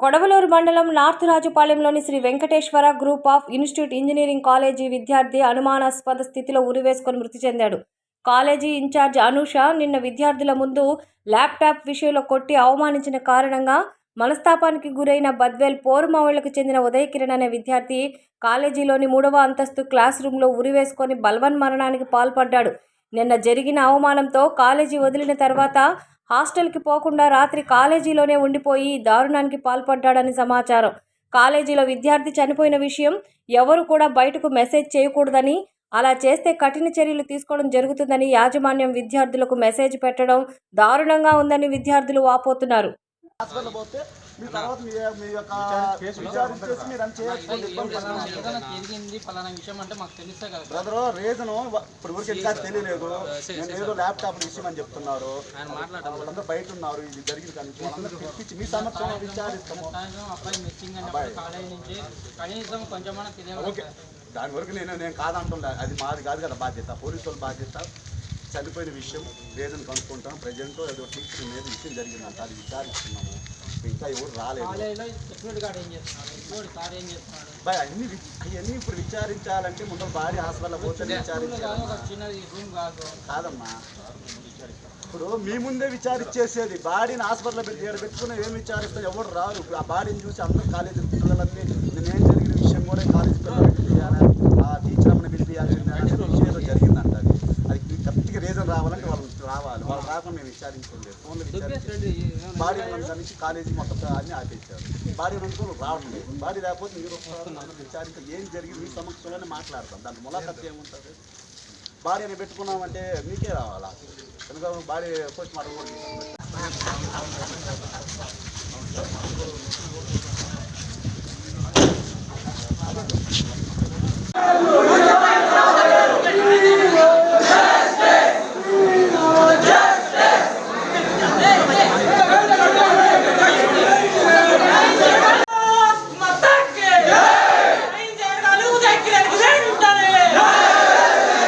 కొడవలూరు మండలం north రాజుపాలెంలోని Sri Venkateswara group of institute engineering college విద్యార్థి అనుమానాస్పద స్థితిలో ఉరివేసుకొని మృతి చెందాడు. కాలేజీ ఇన్ఛార్జ్ అనూష నిన్న విద్యార్థుల ముందు ల్యాప్టాప్ విషయంలో కొట్టి అవమానించిన కారణంగా మనస్తాపానికి గురైన బద్వేల్ పోరుమావళ్ళకు చెందిన ఉదయకిరణ్ అనే విద్యార్థి కాలేజీలోని మూడవ అంతస్తు క్లాస్ రూమ్లో ఉరివేసుకొని బల్వన్ మరణానికి పాల్పడ్డాడు. నిన్న జరిగిన అవమానంతో కాలేజీ వదిలిన తర్వాత హాస్టల్కి పోకుండా రాత్రి కాలేజీలోనే ఉండిపోయి దారుణానికి పాల్పడ్డాడని సమాచారం. కాలేజీలో విద్యార్థి చనిపోయిన విషయం ఎవరు కూడా బయటకు మెసేజ్ చేయకూడదని అలా చేస్తే కఠిన చర్యలు తీసుకోవడం జరుగుతుందని యాజమాన్యం విద్యార్థులకు మెసేజ్ పెట్టడం దారుణంగా ఉందని విద్యార్థులు వాపోతున్నారు. మీ తర్వాత మీ యొక్క విచారించేసి మీరు అని పలానా విషయం అంటే మాకు తెలుస్తే కదా బ్రదర్ రీజన్ ఇప్పుడు ఊరికి ఇంకా తెలియలేదు. నేను ఏదో ల్యాప్టాప్ విషయం అని చెప్తున్నారు వాళ్ళందరూ బయట ఉన్నారు ఇది జరిగింది కానీ పిలిపించి మీ సమక్షంలో విచారిస్తాము. అబ్బాయి అన్నప్పుడు కాలేజీ నుంచి కనీసం కొంచెమన్నా తెలియదు ఓకే. దాని వరకు నేను నేను కాదంటుండే. అది మాది కాదు కదా బాధ్యత. పోలీసు వాళ్ళ బాధ్యత. చనిపోయిన విషయం రీజన్ కనుక్కుంటాం. ప్రజెంట్ ఏదో టీచర్ మీద విషయం జరిగిందంట. అది విచారిస్తున్నాము. ఇంకా ఎవరు రాలేదు. అన్ని అవన్నీ ఇప్పుడు విచారించాలంటే ముందు భార్య హాస్పిటల్ పోతే విచారించాలి. కాదమ్మా. ఇప్పుడు మీ ముందే విచారించేసేది బాడీని హాస్పిటల్ పెట్టి పెట్టుకుని ఏం విచారిస్తే? ఎవరు రారు. ఇప్పుడు ఆ బాడీని చూసి అందరూ కాలేజీ పిల్లలన్నీ నేనేం జరిగిన విషయం కూడా కాలేజీ పిల్లలు ఆ టీచర్ అమ్మని పిలిపియాల్సిందే అంటే విషయం ఏదో జరిగిందంట అది అది కరెక్ట్గా రీజన్ రావాలంటే వాళ్ళు రాకుండా మేము విచారించలేదు ఫోన్లో విచారించారు బాడీ ఉన్నంత నుంచి కాలేజీ మొత్తం అన్ని ఆపేశారు. బాడీ ఉన్నందుకు రావడం లేదు. బాడీ లేకపోతే మీరు వస్తారు నన్ను విచారించి ఏం జరిగింది? మీ సమక్షంలోనే మాట్లాడతాం. దాంట్లో ములాఖత్ ఏముంటుంది? అని పెట్టుకున్నామంటే మీకే రావాలా? కనుక బాడీ పోస్ట్ మార్టం కూడా. మతాకే ఏం చేయాలి ఉదయకిరణ్ వెంటనే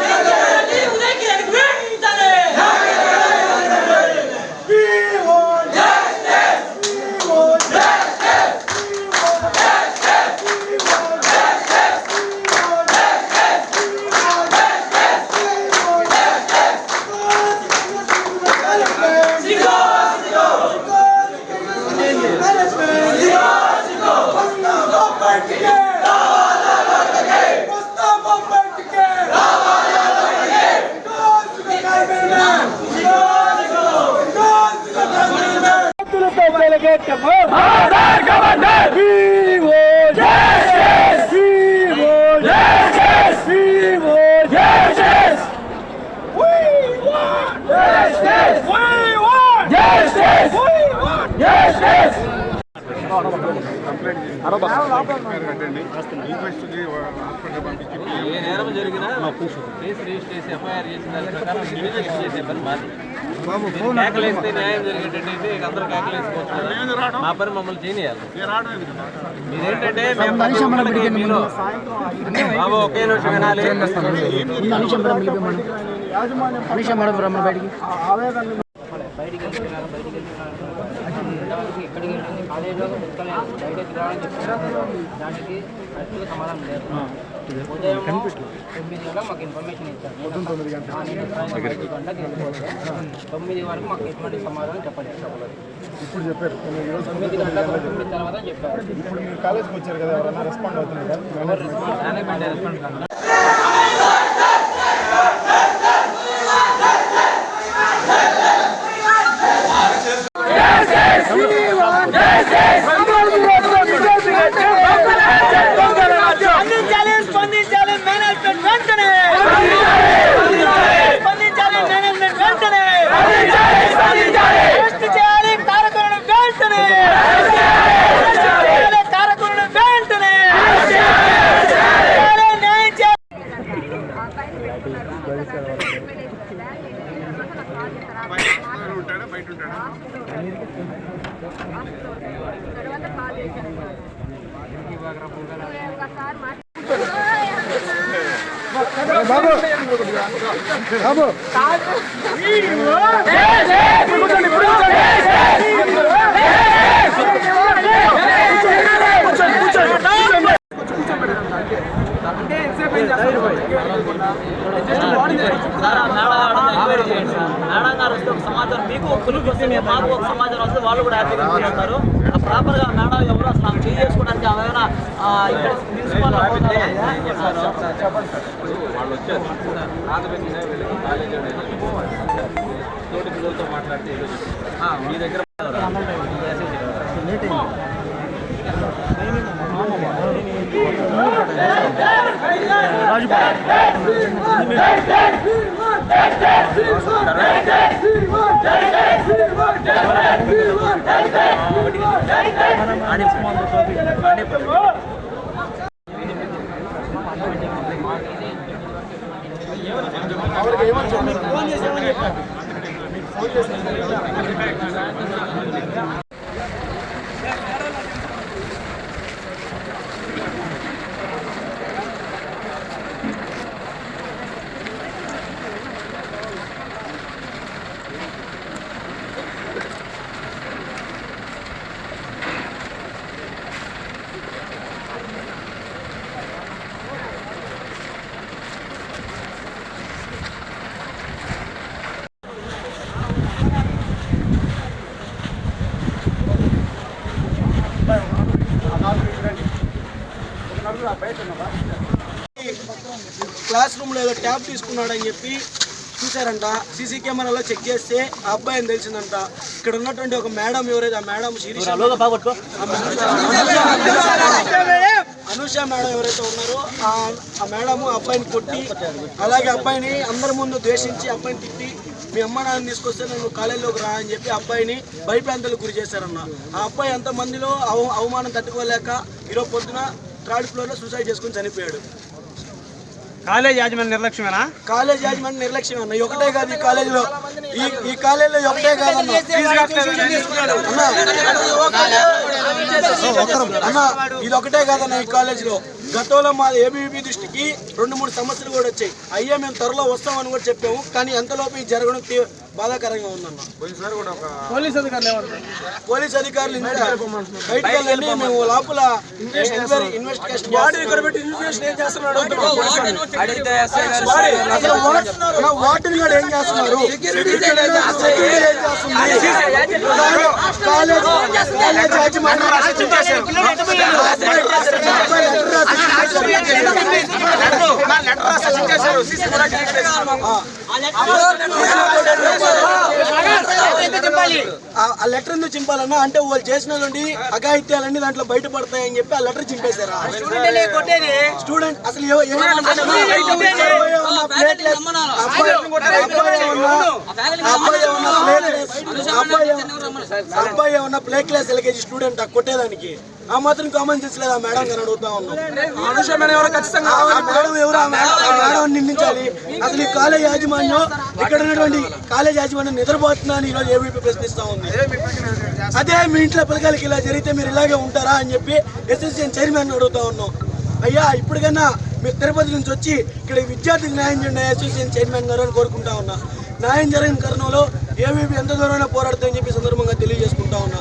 ఏం చేయాలి ఉదయకిరణ్ వెంటనే ఏ నేరం జరిగినా కేసు రిజిస్టర్ చేసి ఎఫ్ఐఆర్ చేసిన దాని ప్రకారం ఇన్వెస్టిగేషన్ చేసే పని మాది మీరు కేకలేస్తే న్యాయం జరిగేటట్టయితే ఇక అందరూ కేకలేసుకోవచ్చు. మా పని మమ్మల్ని చేయనియాలి. మీరేంటంటే బాబు ఒకే నిమిషం వినాలి. వెళ్తుంది కాలేజీలో బయటకి. రావడం చెప్తున్నారు దానికి సమాధానం లేదు. ఉదయం తొమ్మిది గంటలకు మాకు ఇన్ఫర్మేషన్ ఇచ్చారు. తొమ్మిది వరకు మాకు ఎటువంటి సమాధానం చెప్పలేదు. ఇప్పుడు చెప్పారు. తొమ్మిది గంటలకు తొమ్మిది తర్వాత చెప్పారు. ఇప్పుడు మీరు కాలేజ్కి వచ్చారు కదా ఎవరైనా రెస్పాండ్ అవుతున్నారు? ఎవరు రెస్పాన్స్ బాబు. బాబు Yes, yes! సార్, ఆ మేడం గారిని ఎంక్వైరీ చేయండి సార్. మేడం గారు వస్తే ఒక మీకు ఒక పులికి వస్తే మాకు ఒక సమాచారం వస్తే వాళ్ళు కూడా హ్యాపీగా ఫీల్ అవుతారు ఆ ప్రాపర్గా మేడం ఎవరు అసలు చేయి చేసుకోవడానికి ఆమె ఏమైనా ఆ, ఇక్కడ ప్రిన్సిపాల్ అవుతారా? వాళ్ళు వచ్చారు. ఆంధ్రప్రదేశ్ వీళ్ళకి కాలేజ్ అనేది తోటి పిల్లలతో మాట్లాడితే ఏదో చెప్తారు. మీ దగ్గర ఎవరికి ఏమని చెప్పారు? ఫోన్ చేసామని చెప్పారు ఫోన్ చేసి క్లాస్ రూమ్లో ఏదో ట్యాబ్ తీసుకున్నాడని చెప్పి చూశారంట. సీసీ కెమెరాలో చెక్ చేస్తే ఆ అబ్బాయి అని తెలిసిందంట. ఇక్కడ ఉన్నటువంటి ఒక మేడం ఎవరైతే ఆ మేడం శిరీష అనూష మేడం ఎవరైతే ఉన్నారో ఆ ఆ మేడం ఆ అబ్బాయిని కొట్టి అలాగే అబ్బాయిని అందరి ముందు ద్వేషించి అబ్బాయిని తిట్టి మీ అమ్మ నాన్న తీసుకొస్తే నన్ను కాలేజీలోకి రా అని చెప్పి అబ్బాయిని భయప్రాంతాలకు గురి చేశారన్న. ఆ అబ్బాయి అంత మందిలో అవ- అవమానం తట్టుకోలేక ఈరోజు పొద్దున థర్డ్ ఫ్లోర్లో సూసైడ్ చేసుకుని చనిపోయాడు. కాలేజ్ యాజమాన్య నిర్లక్ష్యమేనా? కాలేజ్ యాజమాన్యం నిర్లక్ష్యం అన్న ఈ ఒకటే కాదు ఈ కాలేజీలో ఈ ఈ కాలేజీలో ఒకటే కాదన్న అన్న, అన్న. ఇది ఒకటే కాదన్న ఈ కాలేజీలో. గతంలో మా ఏబీవీ దృష్టికి రెండు మూడు సమస్యలు కూడా వచ్చాయి. అయ్యా మేము త్వరలో వస్తామని కూడా చెప్పాము. కానీ ఎంతలోపు ఇది జరగడం తీ- బాధాకరంగా ఉందన్న పోలీస్ అధికారులు ఎవరు పోలీస్ అధికారులు బయటకు వెళ్ళండి మేము లోపల ఇన్వెస్టిగేషన్ ఇన్వెస్టిగేషన్ ఏం చేస్తున్నాడు వాటిని కూడా ఏం చేస్తున్నారు సెక్యూరిటీ ఏం చేస్తుంది? ఆ- ఆ లెటర్ ఎందుకు చింపాలన్నా అంటే వాళ్ళు చేసిన నుండి అఘాయిత్యాలన్నీ దాంట్లో బయటపడతాయని చెప్పి ఆ లెటర్ చింపేశారా స్టూడెంట్ అసలు అబ్బాయి ఏమన్నా అబ్బాయి ప్లే క్లాస్ ఎల్కేజీ స్టూడెంట్ కొట్టేదానికి ఆ మాత్రం కామన్ మేడం గారు అడుగుతా ఉన్నాం. మేడం ఎవరు ఆ మేడం ఆ మేడం నిందించాలి. అసలు ఈ కాలేజ్ యాజమాన్యం ఇక్కడ ఉన్నటువంటి కాలేజ్ యాజమాన్యం నిద్రపోతున్నా అని ఈరోజు ఏబీపీ ప్రశ్నిస్తా ఉంది. అదే మీ ఇంట్లో పిల్లకాయలకి ఇలా జరిగితే మీరు ఇలాగే ఉంటారా అని చెప్పి ఎస్ఎస్సీఎన్ చైర్మన్ అడుగుతా ఉన్నాం. అయ్యా ఇప్పటికైనా మీరు తిరుపతి నుంచి వచ్చి ఇక్కడ విద్యార్థికి న్యాయం చేయండి అసోసియేషన్ చైర్మన్ గారు అని కోరుకుంటా ఉన్నా. న్యాయం జరిగిన కారణంలో ఏబీపీ ఎంత దూరమైనా పోరాడుతుందని చెప్పి సందర్భంగా తెలియజేసుకుంటా ఉన్నా.